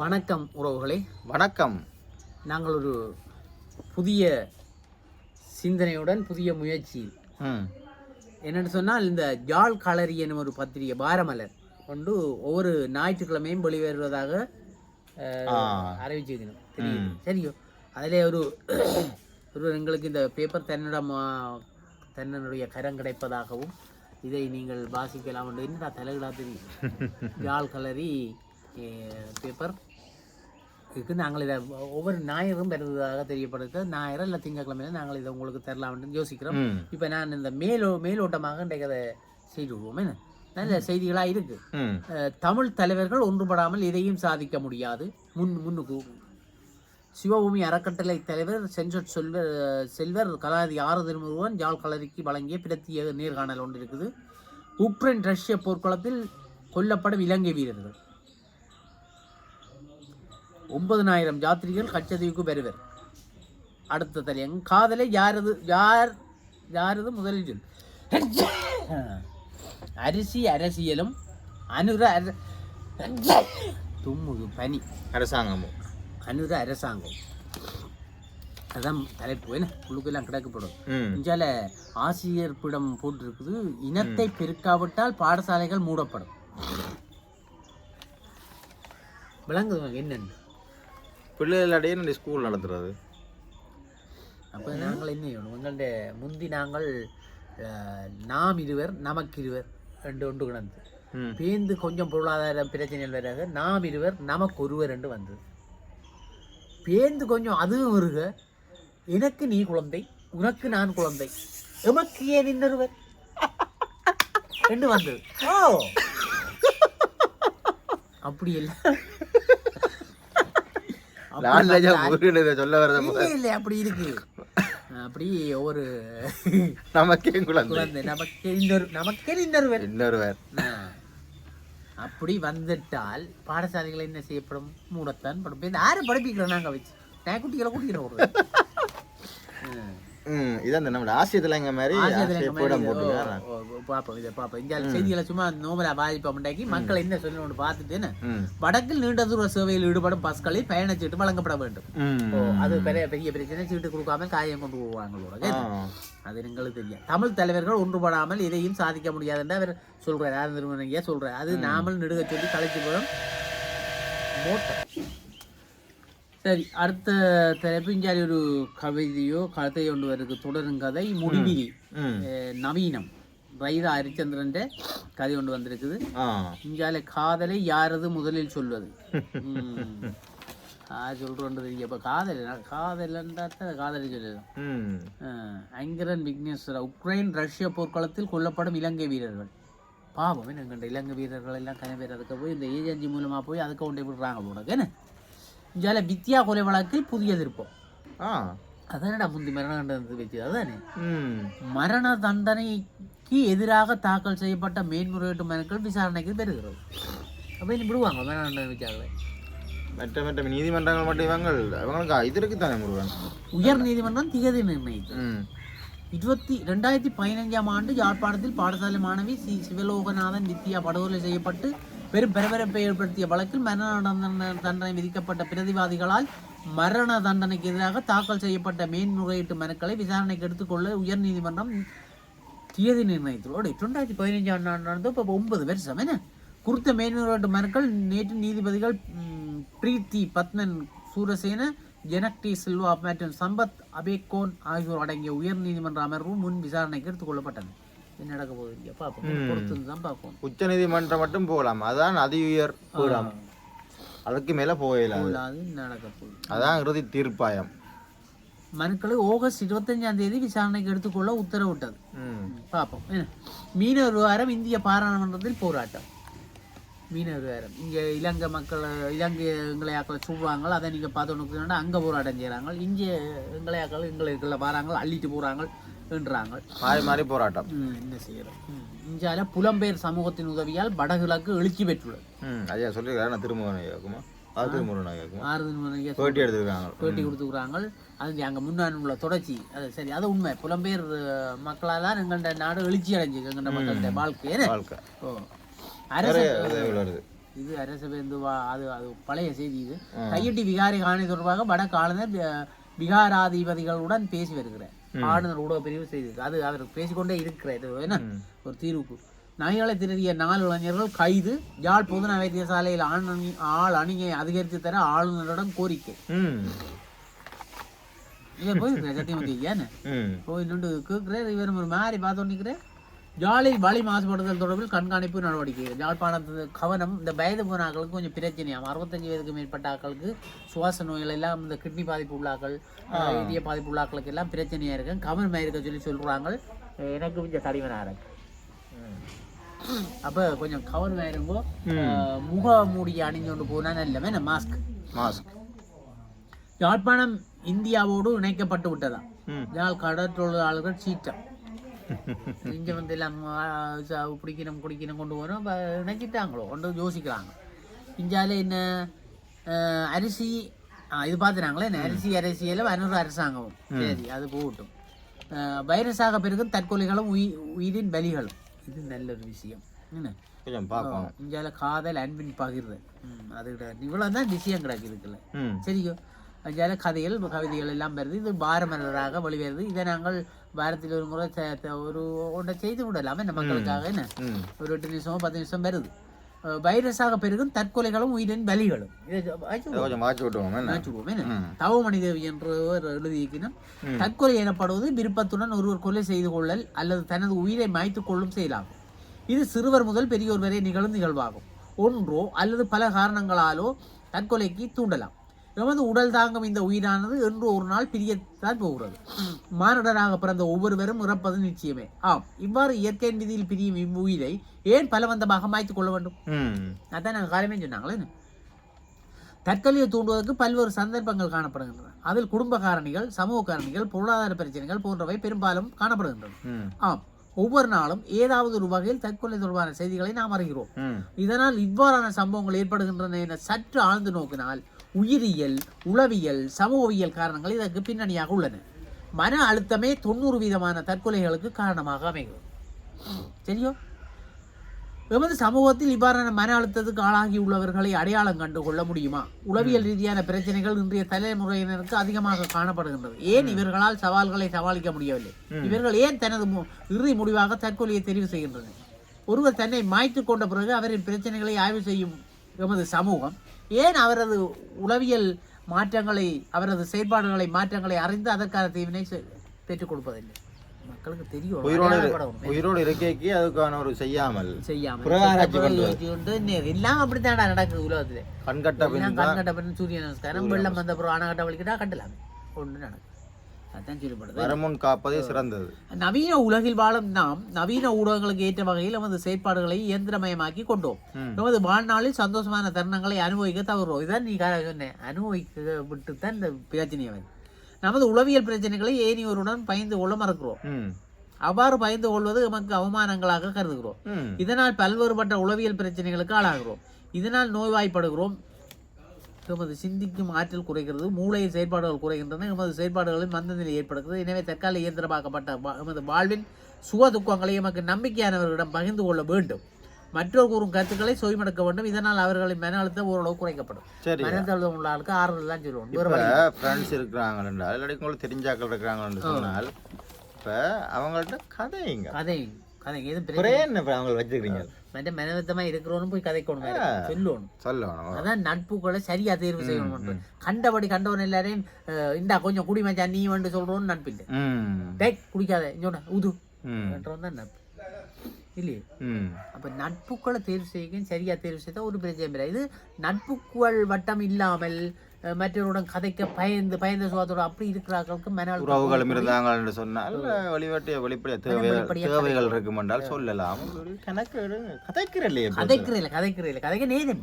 வணக்கம் உறவுகளே. வணக்கம். நாங்கள் ஒரு புதிய சிந்தனையுடன் புதிய முயற்சி என்னன்னு சொன்னால் இந்த ஜாழ் களரி எனும் ஒரு பத்திரிகை பாரமலர் கொண்டு ஒவ்வொரு ஞாயிற்றுக்கிழமையும் வெளிவருவதாக. அறிவிச்சிருக்கணும் தெரியும். சரியோ? அதிலே ஒரு ஒரு எங்களுக்கு இந்த பேப்பர் தன்னிடம் ஆ, தன்னுடைய கரம் கிடைப்பதாகவும் இதை நீங்கள் வாசிக்கலாம் என்று என்னடா தலைகளா தெரியும் ஜாழ் கலரி பேப்பர் இதுக்கு நாங்கள் இதை ஒவ்வொரு ஞாயிறும் பெறுவதாக தெரியப்படுது. ஞாயிறு இல்லை திங்கட்கிழமையில நாங்கள் இதை உங்களுக்கு தரலாம்னு யோசிக்கிறோம். இப்போ நான் இந்த மேலோ மேலோட்டமாக இன்றைக்கு அதை செய்து விடுவோம். என்ன? நல்ல செய்திகளாக இருக்கு. தமிழ் தலைவர்கள் ஒன்றுபடாமல் எதையும் சாதிக்க முடியாது. முன் முன்னுக்கு சிவபூமி அறக்கட்டளை தலைவர் செஞ்சட் செல்வர் செல்வர் கலாநிதி ஆறு திருமுருகன் ஜாழ் கலரிக்கு வழங்கிய பிரத்திய நேர்காணல் ஒன்று இருக்குது. உக்ரைன் ரஷ்ய போர்க்களத்தில் கொல்லப்படும் இலங்கை வீரர்கள். ஒன்பதனாயிரம் யாத்திரிகள் கச்சதீவுக்கு பெறுவர் அடுத்த தலையங்க காதலை யாரது யார் யாரது முதலில் சொல். அரிசி அரசியலும் அனுர அர- தும்முது பனி. அரசாங்கமும் அனுர அரசாங்கம். அதான் தலைப்பு. என்ன? உள்ளுக்கெல்லாம் கிடக்கப்படும். இஞ்சால ஆசிரியர் பிடம் போட்டிருக்குது. இனத்தை பெருக்காவிட்டால் பாடசாலைகள் மூடப்படும். விளங்குது என்னன்னு? பிள்ளைகளிடையே இந்த ஸ்கூல் நடத்துறது அப்போ நாங்கள் என்ன செய்யணும்? எங்களுடைய முந்தி நாங்கள் அஹ், நாம் இருவர் நமக்கு இருவர் ரெண்டு ஒன்று கிடந்து பேந்து கொஞ்சம் பொருளாதார பிரச்சனைகள் வராக நாம் இருவர் நமக்கு ஒருவர் என்று வந்தது. பேந்து கொஞ்சம் அதுவும் வருக எனக்கு நீ குழந்தை உனக்கு நான் குழந்தை எமக்கு ஏன் இன்னொருவர்? என்று வந்தது. ஓ. அப்படி இல்லை ராஜா முருகன் சொல்ல வரத இல்லை அப்படி இருக்கு. அப்படி ஒரு நமக்கே குழந்தை. நமக்கு இன்னொரு நமக்கே இன்னொருவர். இன்னொருவர். அப்படி வந்துட்டால் பாடசாலைகள் என்ன செய்யப்படும்? மூடத்தான் படும் இந்த யாரும் படிப்பிக்கிறோம் நாங்கள் வச்சு. நான் குட்டிகளை குட்டிக்கிறோம் ஒரு இதான் இந்த நம்ம ஆசியத்தில் எங்க மாதிரி போடம் பார்ப்போம் இதை பார்ப்போம் இந்த செய்திகளை சும்மா நோமலா பாதிப்போம் உண்டாக்கி மக்கள் என்ன சொல்லணும்னு பார்த்துட்டு என்ன? ம். வடக்கில் நீண்ட தூர சேவையில் ஈடுபடும் பஸ்களில் பயணச்சீட்டு வழங்கப்பட வேண்டும். அது பெரிய பெரிய பிரச்சனை சீட்டு கொடுக்காம காரியம் கொண்டு போவாங்களோட. அது எங்களுக்கு தெரியும். தமிழ் தலைவர்கள் ஒன்றுபடாமல் எதையும் சாதிக்க முடியாது என்று அவர் சொல்றார். யார் சொல்றார். அது நாமல் நெடுக சொல்லி கலைச்சு போதும் சரி அடுத்த இங்கே ஒரு கவிதையோ கதையோ வருது தொடரும் கதை முடிவிலி. நவீனம். ரைதா ஹரிச்சந்திரன் கதை ஒன்று வந்திருக்குது. இங்கால காதலை யாரது முதலில் சொல்வது? சொல்றோன்றது இப்போ காதல் காதலன்றா காதலை சொல்லலாம் ஐங்கரன் விக்னேஸ்வரா உக்ரைன் ரஷ்ய போர்க்களத்தில் கொல்லப்படும் இலங்கை வீரர்கள். பாவம் என்ன இலங்கை வீரர்கள் எல்லாம் கன பேர் அதுக்கு போய் இந்த ஏஜென்சி மூலமா போய் அதுக்கு கொண்டு விடுறாங்க போனது என்ன? இஞ்சால வித்யா கொலை வழக்கில் புதிய திருப்பம் அதானடா முந்தி மரண தண்டனை வச்சு அதானே? மரண தண்டனைக்கு எதிராக தாக்கல் செய்யப்பட்ட மேன்முறையீட்டு மனுக்கள் விசாரணைக்கு பெறுகிறது அப்போ இனி விடுவாங்க மரண தண்டனை வச்சாங்களே மற்ற மற்ற நீதிமன்றங்கள் மட்டும் இவங்க இவங்களுக்கு இது இருக்கு தானே முருகன்? உயர் நீதிமன்றம் திகதி நிர்ணயித்தது. இருபத்தி ரெண்டாயிரத்தி பதினஞ்சாம் ஆண்டு யாழ்ப்பாணத்தில் பாடசாலை மாணவி சி. சிவலோகநாதன் வித்யா படுகொலை செய்யப்பட்டு பெரும் பரபரப்பை ஏற்படுத்திய வழக்கில் மரண தண்டனை தண்டனை விதிக்கப்பட்ட பிரதிவாதிகளால் மரண தண்டனைக்கு எதிராக தாக்கல் செய்யப்பட்ட மேன்முறையீட்டு மனுக்களை விசாரணைக்கு எடுத்துக்கொள்ள உயர்நீதிமன்றம் தேதி நிர்ணயித்தோடு ரெண்டாயிரத்தி பதினைஞ்சாம் ஆண்டு நடந்து இப்போ ஒன்பது வருஷம். என்ன? குறித்த மேன்முறையீட்டு மனுக்கள் நேற்று நீதிபதிகள் பிரீத்தி பத்மன் சூரசேன ஜெனக்டி சில்வா மற்றும் சம்பத் அபேகோன் ஆகியோர் அடங்கிய உயர்நீதிமன்ற அமர்வு முன் விசாரணைக்கு எடுத்துக் கொள்ளப்பட்டது நடக்க போகுது. இங்க பார்ப்போம் பொறுத்து தான் பார்ப்போம் உச்ச நீதிமன்றம் மட்டும் போகலாம். அதான் அதி உயர் பீடம். அதுக்கு மேல போகலாம் நடக்க போகுது. அதான் இறுதி தீர்ப்பாயம். மனுக்களை ஆகஸ்ட் இருபத்தஞ்சாம் தேதி விசாரணைக்கு எடுத்துக்கொள்ள உத்தரவிட்டது. பார்ப்போம் மீனவர் விவகாரம் இந்திய பாராளுமன்றத்தில் போராட்டம். மீனவர் விவகாரம் இங்கே இலங்கை மக்கள் இலங்கை எங்களையாக்களை சுடுவாங்க அதை நீங்கள் பார்த்தோன்னு அங்கே போராட்டம் செய்கிறாங்க இங்கே எங்களையாக்கள் எங்களுக்குள்ள வராங்க. அள்ளிட்டு போகிறாங்க என்றாங்க. மாறி மாறி போராட்டம். என்ன செய்கிறோம் இந்தியாவில் புலம்பெயர் சமூகத்தின் உதவியால் வடகிழக்கு எழுச்சி பெற்றுள்ளது. ஐயா சொல்லியிருக்காரு? நான் திருமுருகன் ஐயாக்குமா பேட்டி எடுத்துருக்காங்க பேட்டி கொடுத்துக்கிறாங்க. அது அங்கே முன்னாடி உள்ள தொடர்ச்சி. அது சரி அது உண்மை. புலம்பெயர் மக்களால் தான் எங்கள்ட நாடு எழுச்சி அடைஞ்சு எங்கள்ட மக்கள்கிட்ட வாழ்க்கை. ஓ அரசு இது அரசு பேருந்து வா- அது அது பழைய செய்தி இது. கையெட்டி விகாரி காணி தொடர்பாக வடக்கு ஆளுநர் விகாராதிபதிகளுடன் பேசி வருகிறார். ஆளுநர் ஊடக பிரிவு செய்தி அது அவர் பேசிக்கொண்டே இருக்கிறார். என்ன? ஒரு தீர்வுக்கு நாய்களை திருடிய நாலு இளைஞர்கள் கைது. யாழ் பொதுநல வைத்தியசாலையில் ஆண் அணி ஆள் அணியை அதிகரித்து தர ஆளுநரிடம் கோரிக்கை. இவர் போயிருக்கிறேன் சத்தியமதி ஏன்னு போய் நின்று கேட்குறார். இவர் ஒரு மாதிரி பார்த்து நிற்கிறேன் ஜாலில் வழி மாசுபடுதல் தொடர்பில் கண்காணிப்பு நடவடிக்கை. யாழ்ப்பாணத்து கவனம் இந்த வயது போன ஆட்களுக்கு கொஞ்சம் பிரச்சனையாம் அறுபத்தஞ்சு வயதுக்கு மேற்பட்ட ஆட்களுக்கு சுவாச நோய்கள் எல்லாம் இந்த கிட்னி பாதிப்பு உள்ளாக்கள் இதய பாதிப்பு உள்ளாக்களுக்கு எல்லாம் பிரச்சனையா இருக்கு. கவனமாக இருக்க சொல்லி சொல்றாங்க. அஹ், எனக்கு கொஞ்சம் தடிமனாக இருக்கு. அப்போ கொஞ்சம் கவனமாக இருங்கோ முக மூடிய அணிஞ்சு போனா நல்லவே இந்த மாஸ்க் மாஸ்க் யாழ்ப்பாணம் இந்தியாவோடு இணைக்கப்பட்டு விட்டதா? யாழ் கடற்றொழிலாளர்கள் சீற்றம். இங்க வந்து எல்லாம் பிடிக்கணும் குடிக்கணும் கொண்டு போகிறோம் நினைச்சிட்டாங்களோ? கொண்டு யோசிக்கிறாங்க. இந்தியாவில் என்ன அரிசி இது பார்த்துனாங்களே என்ன? அரிசி அரசியல வனூர் அரசாங்கமும். சரி அது போகட்டும். வைரஸாக பிறகு தற்கொலைகளும் உயி உயிரின் பலிகளும். இது நல்ல ஒரு விஷயம். என்ன? இந்தியாவில் காதல் அன்பின் பகிர்வு. ம், அது இவ்வளோ தான் விஷயம் கிடக்கு இருக்குல்ல ம். சரியோ? அஞ்சால கதைகள் கவிதைகள் எல்லாம் வருது. இது பாரமலராக வெளிவருது. இதை நாங்கள் வாரத்தில் ஒரு முறை ஒரு ஒன்றை செய்து விடலாமே நம்ம மக்களுக்காக என்ன? ஒரு எட்டு நிமிஷமோ பத்து நிமிஷம் வருது. வைரஸாக பெருகும் தற்கொலைகளும் உயிரின் பலிகளும் என்ன? என்ன? தேவி என்றவர் எழுதியிருக்கணும் தற்கொலை எனப்படுவது விருப்பத்துடன் ஒருவர் கொலை செய்து கொள்ளல் அல்லது தனது உயிரை மாய்த்துக் கொள்ளும் செயலாகும். இது சிறுவர் முதல் பெரியோர் வரை நிகழும் நிகழ்வாகும். ஒன்றோ அல்லது பல காரணங்களாலோ தற்கொலைக்கு தூண்டலாம். எமது உடல் தாங்கும் இந்த உயிரானது என்று ஒரு நாள் பிரியத்தான் போகிறது. மானிடராக பிறந்த ஒவ்வொருவரும் இறப்பது நிச்சயமே. ஆம் இவ்வாறு இயற்கையின் விதியில் பிரியும் இவ்வுயிரை ஏன் பலவந்தமாக மாய்த்துக் கொள்ள வேண்டும்? அதான் நாங்கள் காலமே சொன்னாங்களே. தற்கொலையை தூண்டுவதற்கு பல்வேறு சந்தர்ப்பங்கள் காணப்படுகின்றன. அதில் குடும்ப காரணிகள் சமூக காரணிகள் பொருளாதார பிரச்சனைகள் போன்றவை பெரும்பாலும் காணப்படுகின்றன. ஆம் ஒவ்வொரு நாளும் ஏதாவது ஒரு வகையில் தற்கொலை தொடர்பான செய்திகளை நாம் அறிகிறோம். இதனால் இவ்வாறான சம்பவங்கள் ஏற்படுகின்றன என சற்று ஆழ்ந்து நோக்கினால் உயிரியல் உளவியல் சமூகவியல் காரணங்கள் இதற்கு பின்னணியாக உள்ளன. மன அழுத்தமே தொண்ணூறு வீதமான தற்கொலைகளுக்கு காரணமாக அமைகிறது. சரியோ எமது சமூகத்தில் இவ்வாறான மன அழுத்தத்துக்கு ஆளாகி உள்ளவர்களை அடையாளம் கண்டு கொள்ள முடியுமா? உளவியல் ரீதியான பிரச்சனைகள் இன்றைய தலைமுறையினருக்கு அதிகமாக காணப்படுகின்றது. ஏன் இவர்களால் சவால்களை சமாளிக்க முடியவில்லை? இவர்கள் ஏன் தனது இறுதி முடிவாக தற்கொலையை தெரிவு செய்கின்றனர்? ஒருவர் தன்னை மாய்த்து கொண்ட பிறகு அவரின் பிரச்சனைகளை ஆய்வு செய்யும் எமது சமூகம் ஏன் அவரது உளவியல் மாற்றங்களை அவரது செயற்பாடுகளை மாற்றங்களை அறிந்து அதற்கான தீவினை பெற்றுக் கொடுப்பதில்லை? மக்களுக்கு தெரியும். உயிரோடு. உயிரோடு இருக்கைக்கு அதுக்கான ஒரு செய்யாமல். செய்யாம புறஆராய்ச்சி கொண்டு வச்சு கொண்டு நெ- எல்லாம் அப்படித்தான்டா நடக்குது உலகத்துல. கண்கட்ட எல்லாம் கண் கட்ட பிறகு சூரிய நமஸ்காரம் வெள்ளம் வந்த அப்புறம் அணை வலிக்கிட்டா கட்டலாமே ஒன்று நடக்கும் வரமுன் காப்பதே சிறந்தது. நவீன உலகில் வாழும் நாம் நவீன ஊடகங்களுக்கு ஏற்ற வகையில் நமது செயற்பாடுகளை இயந்திரமயமாக்கி கொண்டோம். நமது வாழ்நாளில் சந்தோஷமான தருணங்களை அனுபவிக்க தவறுவோம் இதான் நீ சொன்னேன் அனுபவிக்க விட்டு தான் இந்த பிரச்சனை வருது நமது உளவியல் பிரச்சனைகளை ஏனியோருடன் பயந்து கொள்ள மறக்கிறோம். அவ்வாறு பயந்து கொள்வது நமக்கு அவமானங்களாக கருதுகிறோம். இதனால் பல்வேறுபட்ட உளவியல் பிரச்சனைகளுக்கு ஆளாகிறோம். இதனால் நோய்வாய்ப்படுகிறோம். எமது சிந்திக்கும் ஆற்றல் குறைகிறது மூளையின் செயற்பாடுகள் குறைகின்றன எமது செயற்பாடுகளில் மந்த நிலை ஏற்படுகிறது. எனவே தற்கால இயந்திரமாக்கப்பட்ட எமது வாழ்வின் சுக துக்கங்களை எமக்கு நம்பிக்கையானவர்களிடம் பகிர்ந்து கொள்ள வேண்டும். மற்றோர் கூறும் கருத்துக்களை சொய்மடுக்க வேண்டும். இதனால் அவர்களின் மன அழுத்தம் ஓரளவு குறைக்கப்படும். சரி மனத்தழுத்தம் உள்ள ஆளுக்கு ஆறுதல் தான் சொல்லுவோம். ஃப்ரெண்ட்ஸ் இருக்கிறாங்க இல்லாட்டி உங்களுக்கு தெரிஞ்சாக்கள் இருக்கிறாங்கன்னு சொன்னால் இப்போ அவங்கள்ட்ட கதைங்க. கதை. கதை ஒரே என்ன அவங்க மனவத்தமா இருக்கிறோன்னு போய் கதைக்கணும். சொல்லணும். சொல்லணும் அதான் நட்புகளை சரியா தேர்வு செய்யணும். கண்டபடி கண்டவன் எல்லாரையும் இந்தா கொஞ்சம் குடி மச்சான் நீ வந்து சொல்றோன்னு நட்பு இல்லை டேக் குடிக்காத. உது. என்றவன் தான் நட்பு. இல்லையே? அப்ப நட்புக்களை தேர்வு செய்ய சரியா தேர்வு செய்தால் ஒரு பிரச்சனை இல்லை. இது நட்புக்குள் வட்டம் இல்லாமல் மற்றவருடன் கதைக்க பயந்து பயந்த சுகத்தோட அப்படி இருக்கிறார்களுக்கு மன உறவுகளும் இருந்தாங்க என்று சொன்னால் வழிபாட்டிய வெளிப்படைய தேவைகள் தேவைகள் இருக்குமென்றால் சொல்லலாம். கணக்கு எடுங்க. கதைக்கிற இல்லையே இப்போ. கதைக்கிறதில்ல கதைக்கிறதில்ல கதைக்க நேரம்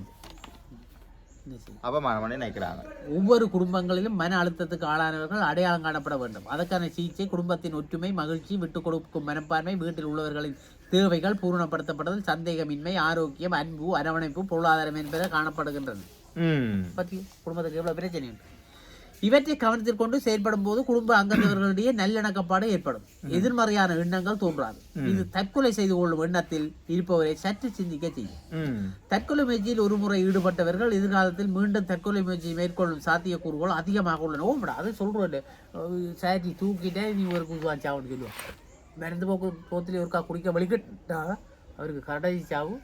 இல்லை. என்ன செய்ய? அவமானம் பண்ணி நினைக்கிறாங்க ஒவ்வொரு குடும்பங்களிலும் மன அழுத்தத்துக்கு ஆளானவர்கள் அடையாளம் காணப்பட வேண்டும் அதற்கான சிகிச்சை குடும்பத்தின் ஒற்றுமை மகிழ்ச்சி விட்டுக் கொடுக்கும் மனப்பான்மை வீட்டில் உள்ளவர்களின் தேவைகள் பூரணப்படுத்தப்படுதல் சந்தேகமின்மை ஆரோக்கியம் அன்பு அரவணைப்பு பொருளாதாரம் என்பதை காணப்படுகின்றன ம் பற்றி குடும்பத்துக்கு எவ்வளவு பிரச்சனை இவற்றை கவனத்தில் கொண்டு செயல்படும் போது குடும்ப அங்கத்தவர்களிடையே நல்லிணக்கப்பாடு ஏற்படும். எதிர்மறையான எண்ணங்கள் தோன்றாது. இது தற்கொலை செய்து கொள்ளும் எண்ணத்தில் இருப்பவரை சற்று சிந்திக்க செய்யும். தற்கொலை முயற்சியில் ஒரு முறை ஈடுபட்டவர்கள் எதிர்காலத்தில் மீண்டும் தற்கொலை முயற்சி மேற்கொள்ளும் சாத்தியக்கூறுகள் அதிகமாக உள்ளன. ஓம்படா அது சொல்றேன் சாரி தூக்கிட்டே நீ ஒரு குசுவான் சாவுன்னு சொல்லுவான் மருந்து போக்கு போத்துல ஒருக்கா குடிக்க வலிக்கிட்டா அவருக்கு கடைசி சாவு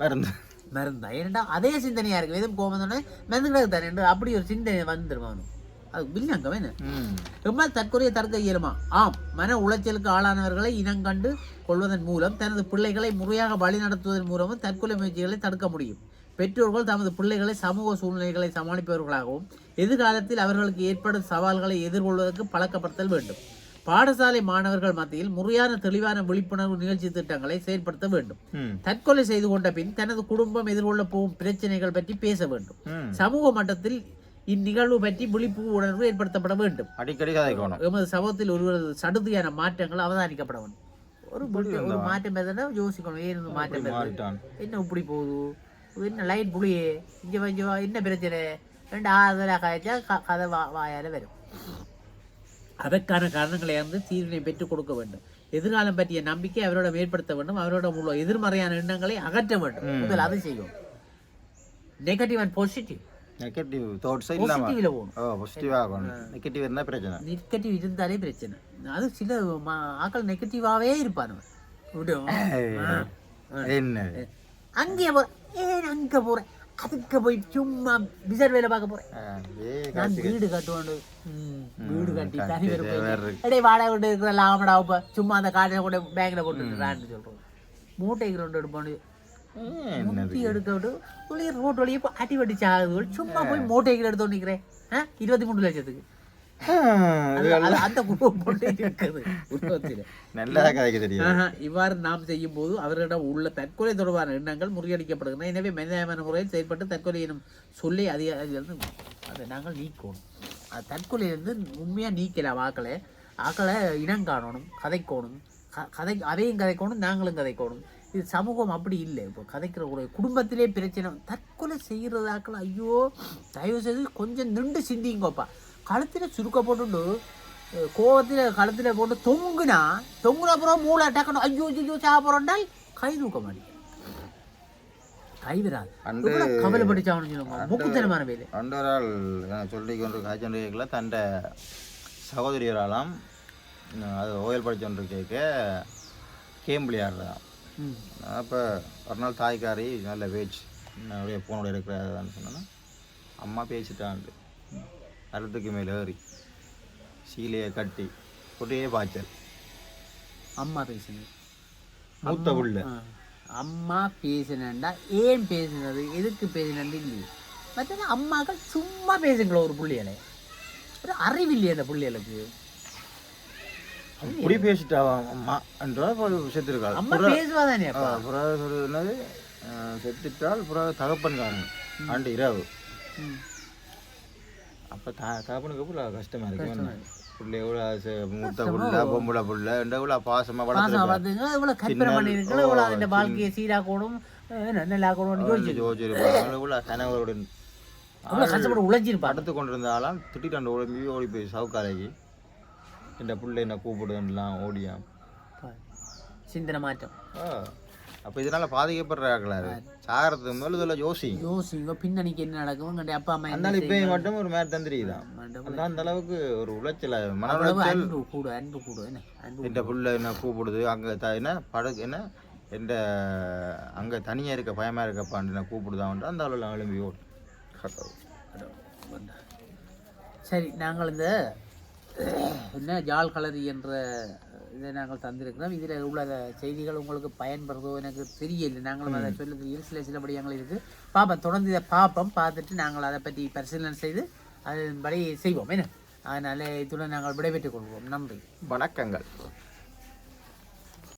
மருந்து. மருந்தா. ஏன்டா அதே சிந்தனையா இருக்கு. எதுவும் கோபம் சொன்னா மருந்து கிடக்கு தானே அப்படி ஒரு சிந்தனை வந்துடும் அவனுக்கு. வில்லங்கம் என்ன எம்மால் தற்கொலையை தடுக்க இயலுமா? ஆம். மன உளைச்சலுக்கு ஆளானவர்களை இனங்கண்டு கொள்வதன் மூலம் தனது பிள்ளைகளை முறையாக வழிநடத்துவதன் மூலமும் தற்கொலை முயற்சிகளை தடுக்க முடியும். பெற்றோர்கள் தமது பிள்ளைகளை சமூக சூழ்நிலைகளை சமாளிப்பவர்களாகவும் எதிர்காலத்தில் அவர்களுக்கு ஏற்படும் சவால்களை எதிர்கொள்வதற்கு பழக்கப்படுத்தல் வேண்டும். பாடசாலை மாணவர்கள் மத்தியில் முறையான தெளிவான விழிப்புணர்வு நிகழ்ச்சி திட்டங்களை செயல்படுத்த வேண்டும். தற்கொலை செய்து கொண்ட பின் தனது குடும்பம் எதிர்கொள்ள போகும் பிரச்சனைகள் பற்றி பேச வேண்டும். சமூக மட்டத்தில் இந்நிகழ்வு பற்றி விழிப்பு உணர்வு ஏற்படுத்தப்பட வேண்டும். அடிக்கடி கதைக்கணும். எமது சமூகத்தில் ஒருவரது சடுதியான மாற்றங்கள் அவதானிக்கப்பட வேண்டும். ஒரு ஒரு மாற்றம் எதுனா யோசிக்கணும் ஏன் மாற்றம் என்ன இப்படி போகுது? என்ன லைட் புளியே? இங்க வா, என்ன பிரச்சனை? ரெண்டு ஆதரா காய்ச்சா கதை வா வாயால வரும். அதற்கான காரணங்களை அறிந்து தீர்வினை பெற்றுக் கொடுக்க வேண்டும். எதிர்காலம் பற்றிய நம்பிக்கை அவரோட ஏற்படுத்த வேண்டும். அவரோட உள்ள எதிர்மறையான எண்ணங்களை அகற்ற வேண்டும். முதல் அதை செய்யும் நெகட்டிவ் அண்ட் பாசிட்டிவ் நெகட்டிவ் தாட்ஸே இல்லாமல் பாசிட்டிவ்ல போகணும் ஓ பாசிட்டிவாக ஆகணும் நெகட்டிவ் இருந்தால் பிரச்சனை நெகட்டிவ் இருந்தாலே பிரச்சனை அது சில ஆட்கள் நெகட்டிவாவே இருப்பானுங்க விடும் என்ன அங்கே போற ஏன் அங்க போறேன் அதுக்கு போய் சும்மா பிசர் வேலை பார்க்க போறேன் நான் வீடு கட்டுவாண்டு வீடு கட்டி தனி பேர் எடே வாடகை விட்டு இருக்கிற லாபடா சும்மா அந்த காட்டை கூட பேங்க்ல போட்டுறான்னு சொல்றோம் மூட்டைக்கு ரெண்டு எடுப்பானு என்னது முட்டி எடுக்க விட்டு வெளியே ரோட் வழியே போய் அடி வட்டி சாகுது சும்மா போய் மூட்டைக்கு எடுத்து நிக்கிறேன். ஆ? இருபத்தி மூணு லட்சத்துக்கு. இவ்வாறு நாம் செய்யும் போது அவர்களிடம் உள்ள தற்கொலை தொடர்பான எண்ணங்கள் முறியடிக்கப்படுகின்றன. எனவே மனிதமான முறையில் செயல்பட்டு தற்கொலை எனும் சொல்லி அதிக அதை நாங்கள் நீக்கணும். அது தற்கொலையிலிருந்து உண்மையாக நீக்கலாம் ஆக்களை ஆக்களை இனம் காணணும் கதைக்கணும். கதை அதையும் கதைக்கணும் நாங்களும் கதைக்கணும். இது சமூகம் அப்படி இல்லை. இப்போ கதைக்கிற ஒரு குடும்பத்திலே பிரச்சனை. தற்கொலை செய்கிறதாக்கள் ஐயோ தயவு செய்து கொஞ்சம் நின்று சிந்திங்கப்பா. கழுத்தில் சுருக்க போட்டுண்டு கோவத்தில் கழுத்தில் போட்டு தொங்குனா தொங்குன அப்புறம் மூளை டக்கணும் ஐயோ ஐயோ சாப்பிட்றோண்டால் கை தூக்க மாட்டேங்க கை வராது அண்டு- எவ்வளவு கவலைப்பட்டுச்சாவணும் சொல்லுங்க. முக்குத்தனமான வேலை அண்டரால் சொல்லி கொண்டு காய்ச்சல் தண்ட சகோதரியராலாம் அது ஓயல் படிச்சோன்று கேட்க கேம் விளையாடுறதான் ம் அப்போ ஒரு நாள் தாய்க்காரி நல்ல வேஜ் அப்படியே போனோட இருக்கிறதான்னு சொன்னோன்னா அம்மா பேசிட்டான்ட்டு அறுத்துக்கு மேலே ஏறி சீலையை கட்டி ஒரே பாய்ச்சல். அம்மா பேசுனது. மூத்த புள்ள. ஆ. அம்மா பேசினேன்டா ஏன் பேசினது எதுக்கு பேசினது இல்லையே. மற்றது அம்மாக்கள் சும்மா பேசுங்களோ ஒரு புள்ளியலை. ஒரு அறிவில்லையே அந்த புள்ளியலுக்கு அப்படி பேசிட்டா அம்மா என்ற பேசுவாதானே அப்பா? புறாக சொல்லுறது செத்துட்டால் புறாக தகப்பன்காரன் ஆண்டு இரவு. அப்போ த தகப்பனுக்கு எவ்வளோ கஷ்டமா இருக்கு புள்ள எவ்வளோ மூத்த புள்ள பொம்பளை புள்ள எவ்வளோ பாசமாக மாசம் வளர்த்துருக்கா? பார்த்துங்க இவ்வளோ கற்பனை பண்ணியிருக்கல இவ்வளோ அதிൻ്റെ வாழ்க்கையை சீராக்கணும் அஹ் நல்லாக்கணும்னு யோசிச்சு ஜோதிருப்பாங்க இவ்வளோ கனவோட அவ்வளோ கஷ்டப்பட்டு உழைச்சிருப்பா படுத்து கொண்டு இருந்தாலும் திட்டிட்டு அந்த ஓடி ஓடி போய் சவுக்காலைக்கு. இந்த புள்ள என்ன கூப்பிடுதுலாம் ஓடியான் சிந்தனை மாற்றம். அப்போ இதனால பாதிக்கப்படுறாங்களா சாகிறதுக்கு மேலே இதெல்லாம் யோசி யோசிங்க பின்னணிக்கு என்ன நடக்கும்? கண்டி அப்பா அம்மா அதனால இப்போ மட்டும் ஒரு மேட் தந்திரி தான்? அதான் அந்த அளவுக்கு ஒரு உளைச்சல மன உளைச்சல். அன்பு கூடு அன்பு கூடு என்ன? இந்த புள்ள என்ன கூப்பிடுது? அங்கே த என்ன? படகு என்ன? எந்த அங்கே தனியாக இருக்க பயமாக இருக்கப்பான்னு என்ன கூப்பிடுதான்ட்டு அந்த அளவில் எழும்பி ஓடும். சரி நாங்கள் இந்த என்ன ஜால் கலரி என்ற இதை நாங்கள் தந்திருக்கிறோம். இதில் உள்ள செய்திகள் உங்களுக்கு பயன்படுறதோ எனக்கு தெரியல நாங்களும் அதை இரு சில சில படியங்கள் இருக்குது பார்ப்போம் தொடர்ந்து இதை பார்ப்போம் பார்த்துட்டு நாங்கள் அதை பற்றி பரிசீலனை செய்து அதன்படி செய்வோம். என்ன? அதனால் இத்துடன் நாங்கள் விடைபெற்றுக் கொள்வோம். நன்றி. வணக்கங்கள்.